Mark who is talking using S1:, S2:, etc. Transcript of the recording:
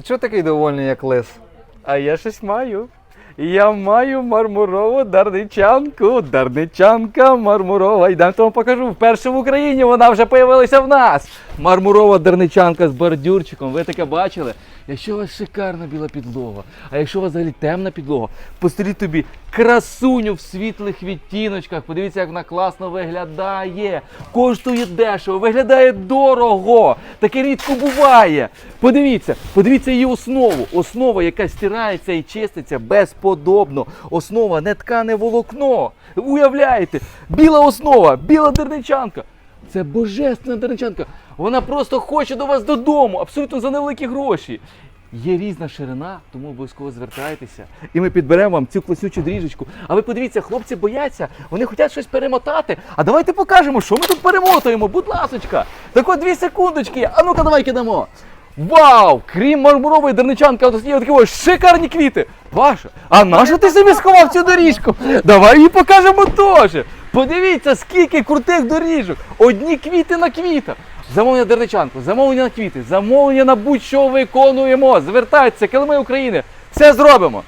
S1: Ти чого такий довольний, як лис?
S2: А я щось маю. Я маю мармурову дарничанку, дарничанка мармурова. Йдемо тому покажу. Вперше в Україні вона вже появилася в нас. Мармурова дарничанка з бордюрчиком. Ви таке бачили? Якщо у вас шикарна біла підлога, а якщо у вас взагалі темна підлога, постеліть тобі красуню в світлих відтіночках. Подивіться, як вона класно виглядає. Коштує дешево, виглядає дорого. Таке рідко буває. Подивіться, подивіться її основу. Основа, яка стирається і чиститься безподобно. Основа не ткане волокно. Уявляєте? Біла основа, біла дерничанка. Це божественна дерничанка. Вона просто хоче до вас додому, абсолютно за невеликі гроші. Є різна ширина, тому обов'язково звертайтеся. І ми підберемо вам цю класючу дріжечку. А ви подивіться, хлопці бояться, вони хочуть щось перемотати. А давайте покажемо, що ми тут перемотуємо, будь ласочка. Так от дві секундочки. А ну-ка, давай кидамо. Вау! Крім мармурової дерничанки, от є такі шикарні квіти. Ваша, а нащо ти собі сховав цю доріжку? Давай її покажемо теж. Подивіться, скільки крутих доріжок. Одні квіти на квіта. Замовлення дерничанку, замовлення на квіти, замовлення на будь-що виконуємо. Звертайтеся, килими України. Все зробимо.